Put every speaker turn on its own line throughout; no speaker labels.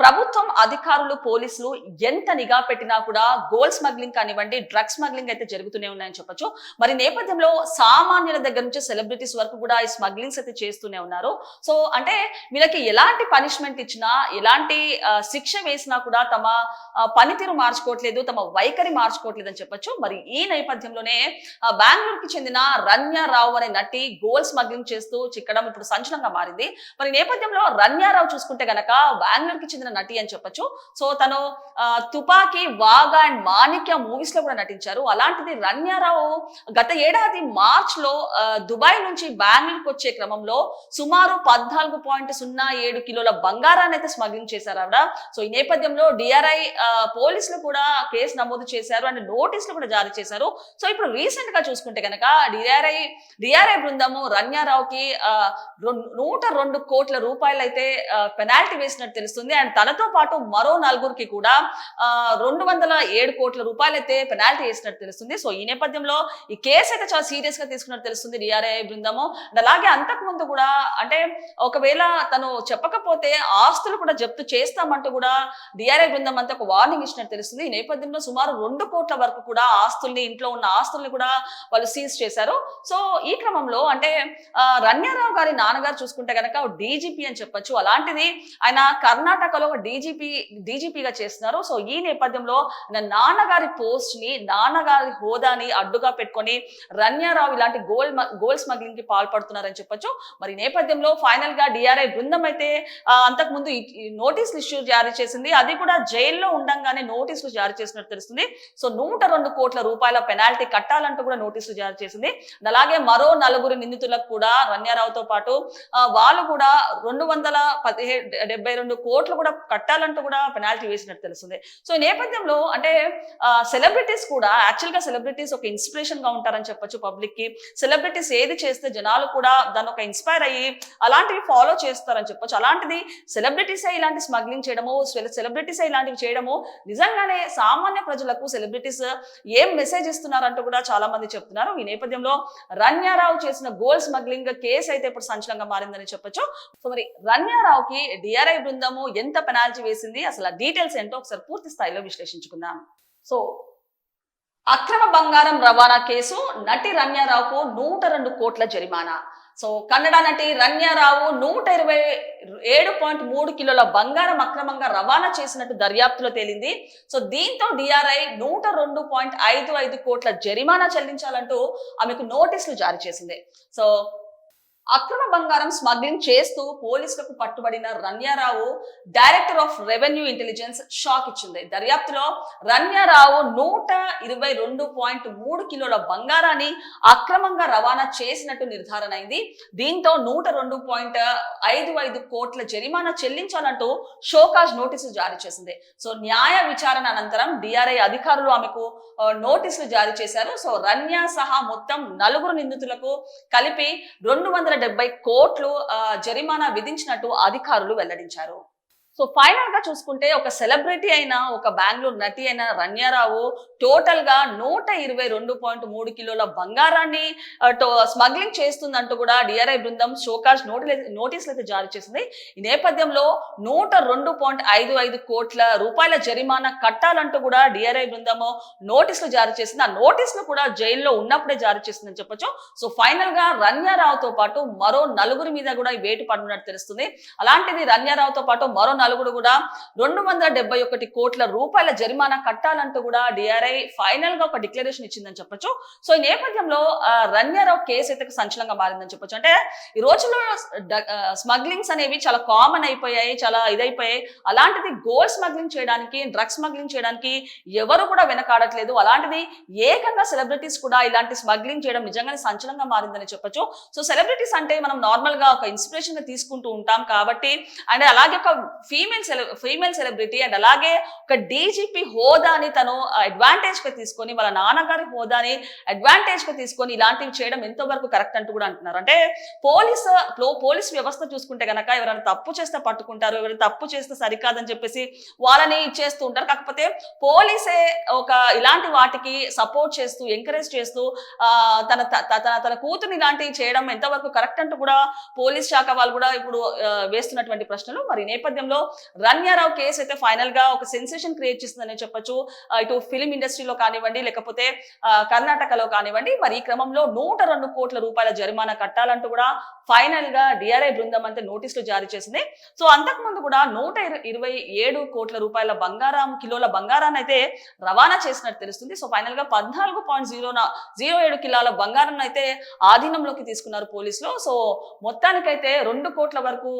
ప్రభుత్వం అధికారులు పోలీసులు ఎంత నిఘా పెట్టినా కూడా గోల్డ్ స్మగ్లింగ్ కానివ్వండి డ్రగ్ స్మగ్లింగ్ అయితే జరుగుతూనే ఉన్నాయని చెప్పొచ్చు. మరి నేపథ్యంలో సామాన్యుల దగ్గర నుంచి సెలబ్రిటీస్ వరకు కూడా ఈ స్మగ్లింగ్స్ అయితే చేస్తూనే ఉన్నారు. సో అంటే వీళ్ళకి ఎలాంటి పనిష్మెంట్ ఇచ్చినా ఎలాంటి శిక్ష వేసినా కూడా తమ పనితీరు మార్చుకోవట్లేదు తమ వైఖరి మార్చుకోవట్లేదు అని చెప్పొచ్చు. మరి ఈ నేపథ్యంలోనే బెంగళూరుకి చెందిన రన్యారావు అనే నటి గోల్డ్ స్మగ్లింగ్ చేస్తూ చిక్కడం ఇప్పుడు సంచలనంగా మారింది. మరి నేపథ్యంలో రన్యారావు చూసుకుంటే గనక బెంగళూరుకి చెందిన నటి అని చెప్పొచ్చు. సో తను తుపాకీ వాగా అండ్ మాణిక్య మూవీస్లో కూడా నటించారు. అలాంటిది రన్యారావు గత ఏడాది మార్చ్లో దుబాయ్ నుంచి బెంగళూరుకు వచ్చే క్రమంలో సుమారు పద్నాలుగు పాయింట్ సున్నా ఏడు కిలోల బంగారాన్ని అయితే స్మగ్లింగ్ చేశారు ఆవిడ. సో ఈ నేపథ్యంలో డిఆర్ఐ పోలీసులు కూడా కేసు నమోదు చేశారు అండ్ నోటీసులు కూడా జారీ చేశారు. సో ఇప్పుడు రీసెంట్గా చూసుకుంటే కనుక డిఆర్ఐ డిఆర్ఐ బృందము రన్యారావుకి రెండు- నూట రెండు కోట్ల రూపాయలు అయితే పెనాల్టీ వేసినట్టు తెలుస్తుంది. అండ్ తనతో పాటు మరో నలుగురికి కూడా రెండు వందల ఏడు కోట్ల రూపాయలు అయితే పెనాల్టీ వేసినట్టు తెలుస్తుంది. సో ఈ నేపథ్యంలో ఈ కేసు అయితే చాలా సీరియస్గా తీసుకున్నట్టు తెలుస్తుంది డిఆర్ఐ బృందము. అండ్ అలాగే అంతకు ముందు కూడా అంటే ఒకవేళ తను చెప్పకపోతే ఆస్తులు కూడా జప్తు చేస్తామంటూ కూడా డిఆర్ఐ బృందం అంతా ఒక వార్నింగ్ ఇచ్చినట్టు తెలుస్తుంది. ఈ నేపథ్యంలో సుమారు రెండు కోట్ల వరకు కూడా ఆస్తుల్ని ఇంట్లో ఉన్న ఆస్తుల్ని కూడా వాళ్ళు సీజ్ చేశారు. సో ఈ క్రమంలో అంటే రన్యారావు గారి నాన్నగారు చూసుకుంటే కనుక డీజీపీ అని చెప్పొచ్చు. అలాంటిది ఆయన కర్ణాటకలో గౌరవ డీజీపీ డీజీపీగా చేస్తున్నారు. సో ఈ నేపథ్యంలో నాన్నగారి పోస్ట్ని నాన్నగారి హోదాని అడ్డుగా పెట్టుకొని రన్యారావు ఇలాంటి గోల్డ్ గోల్ స్మగ్లింగ్కి పాల్పడుతున్నారని చెప్పొచ్చు. మరి నేపథ్యంలో ఫైనల్గా డిఆర్ఐ బృందం అయితే అంతకు ముందు నోటీసులు ఇష్యూ జారీ చేసింది. అది కూడా జైల్లో ఉండంగానే నోటీసులు జారీ చేసినట్టు తెలుస్తుంది. సో నూట రెండు కోట్ల రూపాయల పెనాల్టీ కట్టాలంటూ కూడా నోటీసులు జారీ చేసింది. అలాగే మరో నలుగురు నిందితులకు కూడా రన్యారావుతో పాటు వాళ్ళు కూడా రెండు వందల పదిహేడు డెబ్బై రెండు కోట్లు కూడా కట్టాలంటూ కూడా పెనాల్టీ వేసినట్టు తెలుస్తుంది. సో ఈ నేపథ్యంలో అంటే సెలబ్రిటీస్ కూడా యాక్చువల్గా సెలబ్రిటీస్ ఒక ఇన్స్పిరేషన్గా ఉంటారని చెప్పొచ్చు పబ్లిక్కి. సెలబ్రిటీస్ ఏది చేస్తే జనాలు కూడా దాన్ని ఒక ఇన్స్పైర్ అయ్యి అలాంటివి ఫాలో చేస్తారని చెప్పొచ్చు. అలాంటిది సెలబ్రిటీస్ ఇలాంటి స్మగ్లింగ్ చేయడము సెలబ్రిటీస్ ఇలాంటివి చేయడము నిజంగానే సామాన్య ప్రజలకు సెలబ్రిటీస్ ఏం మెసేజ్ ఇస్తున్నారంటూ కూడా చాలా మంది చెప్తున్నారు. ఈ నేపథ్యంలో రన్యారావు చేసిన గోల్డ్ స్మగ్లింగ్ కేసు అయితే ఇప్పుడు సంచలనంగా మారిందని చెప్పొచ్చు. సో మరి రన్యారావుకి డిఆర్ఐ బృందము ఎంత పెనాల్టీ వేసింది. అసలు ఆ డీటెయిల్స్ ఏంటో ఒకసారి పూర్తి స్థాయిలో విశ్లేషించుకుందాం. సో అక్రమ బంగారం రవాణా కేసు నటి రమ్యారావుకు నూట రెండు కోట్ల జరిమానా. సో కన్నడ నటి రమ్యారావు నూట ఇరవై ఏడు పాయింట్ మూడు కిలోల బంగారం అక్రమంగా రవాణా చేసినట్టు దర్యాప్తులో తేలింది. సో దీంతో డిఆర్ఐ నూట రెండు పాయింట్ ఐదు ఐదు కోట్ల జరిమానా చెల్లించాలంటూ ఆమెకు నోటీసులు జారీ చేసింది. సో అక్రమ బంగారం స్మగ్లింగ్ చేస్తూ పోలీసులకు పట్టుబడిన Ranya Rao director of revenue intelligence shock ఇచ్చింది. దర్యాప్తులో రన్యారావు నూట ఇరవై రెండు పాయింట్ మూడు కిలోల బంగారాన్ని అక్రమంగా రవాణా చేసినట్టు నిర్ధారణ అయింది. దీంతో నూట రెండు పాయింట్ ఐదు ఐదు కోట్ల జరిమానా చెల్లించాలంటూ షోకాజ్ నోటీసులు జారీ చేసింది. సో న్యాయ విచారణ అనంతరం డిఆర్ఐ అధికారులు ఆమెకు నోటీసులు జారీ చేశారు. సో రన్య సహా మొత్తం నలుగురు నిందితులకు కలిపి రెండు వందల డెబ్బై కోట్లు ఆ, జరిమానా విధించినట్టు అధికారులు వెల్లడించారు. సో ఫైనల్గా చూసుకుంటే ఒక సెలబ్రిటీ అయిన ఒక బెంగళూరు నటి అయిన రన్యారావు టోటల్గా నూట ఇరవై రెండు పాయింట్ మూడు కిలోల బంగారాన్ని స్మగ్లింగ్ చేస్తుందంటూ కూడా డిఆర్ఐ బృందం షోకాష్ నోటీస్ నోటీసులు అయితే జారీ చేసింది. ఈ నేపథ్యంలో నూట రెండు పాయింట్ ఐదు ఐదు కోట్ల రూపాయల జరిమానా కట్టాలంటూ కూడా డిఆర్ఐ బృందము నోటీసులు జారీ చేసింది. ఆ నోటీసులు కూడా జైల్లో ఉన్నప్పుడే జారీ చేసిందని చెప్పొచ్చు. సో ఫైనల్గా రన్యారావుతో పాటు మరో నలుగురి మీద కూడా వేటు పడినట్టు తెలుస్తుంది. అలాంటిది రన్యారావుతో పాటు మరో నలుగురు కూడా రెండు వందల డెబ్బై ఒకటి కోట్ల రూపాయల జరిమానా కట్టాలంటూ కూడా డిఆర్ఐ ఫైనల్గా ఒక డిక్లరేషన్ ఇచ్చిందని చెప్పొచ్చు. సో ఈ నేపథ్యంలో రన్యారావు కేసు అయితే సంచలనంగా మారిందని చెప్పొచ్చు. అంటే ఈ రోజుల్లో స్మగ్లింగ్స్ అనేవి చాలా కామన్ అయిపోయాయి చాలా ఇదైపోయాయి. అలాంటిది గోల్డ్ స్మగ్లింగ్ చేయడానికి డ్రగ్స్ స్మగ్లింగ్ చేయడానికి ఎవరు కూడా వెనకాడట్లేదు. అలాంటిది ఏకంగా సెలబ్రిటీస్ కూడా ఇలాంటి స్మగ్లింగ్ చేయడం నిజంగానే సంచలనంగా మారిందని చెప్పొచ్చు. సో సెలబ్రిటీస్ అంటే మనం నార్మల్గా ఒక ఇన్స్పిరేషన్గా తీసుకుంటూ ఉంటాం కాబట్టి అండ్ అలాగే ఒక ఫీమేల్ సెల ఫీమేల్ సెలబ్రిటీ అండ్ అలాగే ఒక డీజీపీ హోదాని తను అడ్వాంటేజ్గా తీసుకొని వాళ్ళ నాన్నగారి హోదాని అడ్వాంటేజ్గా తీసుకొని ఇలాంటివి చేయడం ఎంతో వరకు కరెక్ట్ అంటూ కూడా అంటున్నారు. అంటే పోలీస్ పోలీస్ వ్యవస్థ చూసుకుంటే గనక ఎవరైనా తప్పు చేస్తే పట్టుకుంటారు ఎవరైనా తప్పు చేస్తే సరికాదని చెప్పేసి వాళ్ళని ఇచ్చేస్తూ ఉంటారు. కాకపోతే పోలీసే ఒక ఇలాంటి వాటికి సపోర్ట్ చేస్తూ ఎంకరేజ్ చేస్తూ తన త- తన తన కూతురు ఇలాంటివి చేయడం ఎంతవరకు కరెక్ట్ అంటూ కూడా పోలీస్ శాఖ వాళ్ళు కూడా ఇప్పుడు వేస్తున్నటువంటి ప్రశ్నలు. మరి నేపథ్యంలో నేపథ్యంలో రన్యారావు కేసు అయితే ఫైనల్గా ఒక సెన్సేషన్ క్రియేట్ చేస్తుందని చెప్పొచ్చు. ఇటు ఫిలిం ఇండస్ట్రీలో కానివ్వండి లేకపోతే కర్ణాటకలో కానివ్వండి మరి ఈ క్రమంలో నూట రెండు కోట్ల రూపాయల జరిమానా కట్టాలంటూ కూడా ఫైనల్గా డిఆర్ఐ బృందం అంతా నోటీసులు జారీ చేసింది. సో అంతకు ముందు కూడా నూట ఇరవై ఏడు కోట్ల రూపాయల బంగారం కిలోల బంగారాన్ని అయితే రవాణా చేసినట్టు తెలుస్తుంది. సో ఫైనల్గా పద్నాలుగు పాయింట్ జీరో జీరో ఏడు కిలోల బంగారం అయితే ఆధీనంలోకి తీసుకున్నారు పోలీసులు. సో మొత్తానికైతే రెండు కోట్ల వరకు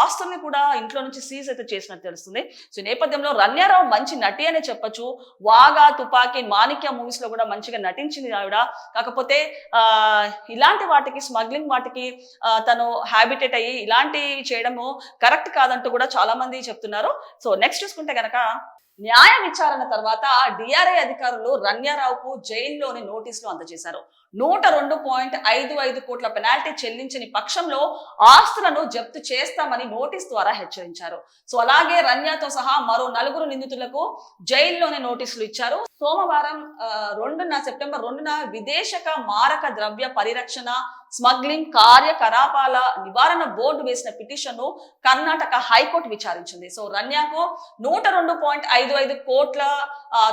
ఆస్తుల్ని కూడా ఇంట్లో నుంచి సీజ్ అయితే చేసినట్టు తెలుస్తుంది. సో నేపథ్యంలో రన్యారావు మంచి నటి అనే చెప్పొచ్చు. వాగా తుపాకీ మాణిక్య మూవీస్లో కూడా మంచిగా నటించింది ఆవిడ. కాకపోతే ఆ ఇలాంటి వాటికి స్మగ్లింగ్ వాటికి తను హ్యాబిటేట్ అయ్యి ఇలాంటివి చేయడము కరెక్ట్ కాదంటూ కూడా చాలా మంది చెప్తున్నారు. సో నెక్స్ట్ చూసుకుంటే గనక న్యాయ విచారణ తర్వాత డిఆర్ఐ అధికారులు రన్యారావుకు జైల్లోని నోటీసులు అందజేశారు. నూట రెండు పాయింట్ ఐదు ఐదు కోట్ల పెనాల్టీ చెల్లించని పక్షంలో ఆస్తులను జప్తు చేస్తామని నోటీస్ ద్వారా హెచ్చరించారు. సో అలాగే రన్యాతో సహా మరో నలుగురు నిందితులకు జైల్లోనే నోటీసులు ఇచ్చారు. సోమవారం రెండున సెప్టెంబర్ రెండున విదేశక మారక ద్రవ్య పరిరక్షణ స్మగ్లింగ్ కార్యకలాపాల నివారణ బోర్డు వేసిన పిటిషన్ను కర్ణాటక హైకోర్టు విచారించింది. సో రన్యాకు నూట రెండు పాయింట్ ఐదు ఐదు కోట్ల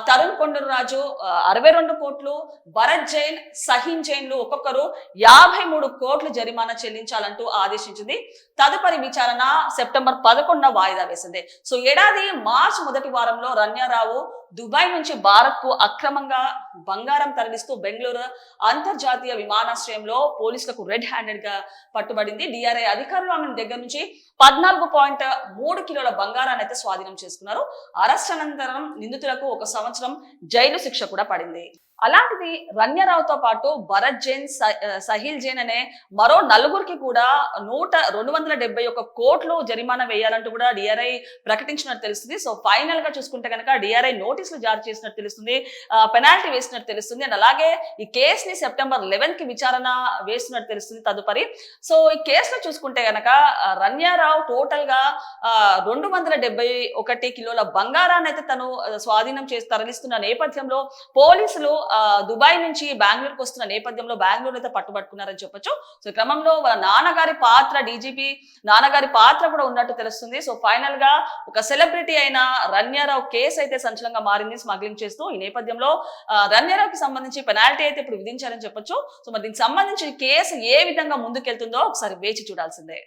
తరుణ్ కొండరాజు రాజు అరవై రెండు కోట్లు భరత్ జైన్ సహీన్ జైన్లు ఒక్కొక్కరు యాభై మూడు కోట్లు జరిమానా చెల్లించాలంటూ ఆదేశించింది. తదుపరి విచారణ సెప్టెంబర్ పదకొండున వాయిదా వేసింది. సో ఏడాది మార్చి మొదటి వారంలో రన్యారావు దుబాయ్ నుంచి భారత్కు అక్రమంగా బంగారం తరలిస్తూ బెంగళూరు అంతర్జాతీయ విమానాశ్రయంలో పోలీసులకు రెడ్ హ్యాండెడ్గా పట్టుబడింది. డిఆర్ఐ అధికారులు ఆమె దగ్గర నుంచి పద్నాలుగు పాయింట్ మూడు కిలోల బంగారాన్ని అయితే స్వాధీనం చేసుకున్నారు. అరెస్ట్ అనంతరం నిందితులకు ఒక సంవత్సరం జైలు శిక్ష కూడా పడింది. అలాంటిది రన్యరావుతో పాటు భరత్ జైన్ సహిల్ జైన్ అనే మరో నలుగురికి కూడా నూట రెండు వందల డెబ్బై ఒక కోట్లు జరిమానా వేయాలంటూ కూడా డిఆర్ఐ ప్రకటించినట్టు తెలుస్తుంది. సో ఫైనల్గా చూసుకుంటే కనుక డిఆర్ఐ నోటీసులు జారీ చేసినట్టు తెలుస్తుంది. పెనాల్టీ వేసినట్టు తెలుస్తుంది. అండ్ అలాగే ఈ కేసుని సెప్టెంబర్ లెవెన్కి విచారణ వేస్తున్నట్టు తెలుస్తుంది తదుపరి. సో ఈ కేసులో చూసుకుంటే గనక ఆ, రన్యారావు టోటల్గా రెండు వందల డెబ్బై ఒకటి కిలోల బంగారాన్ని అయితే తను స్వాధీనం చేసి తరలిస్తున్న నేపథ్యంలో పోలీసులు దుబాయ్ నుంచి బెంగళూరుకు వస్తున్న నేపథ్యంలో బెంగళూరు అయితే పట్టుబట్టుకున్నారని చెప్పొచ్చు. సో ఈ క్రమంలో వాళ్ళ నాన్నగారి పాత్ర డీజీపీ నాన్నగారి పాత్ర కూడా ఉన్నట్టు తెలుస్తుంది. సో ఫైనల్గా ఒక సెలబ్రిటీ అయిన రన్యారావు కేసు అయితే సంచలనంగా మారింది స్మగ్లింగ్ చేస్తూ. ఈ నేపథ్యంలో రన్యారావుకి సంబంధించి పెనాల్టీ అయితే ఇప్పుడు విధించారని చెప్పొచ్చు. సో మరి దీనికి సంబంధించి కేసు ఏ విధంగా ముందుకెళ్తుందో ఒకసారి వేచి చూడాల్సిందే.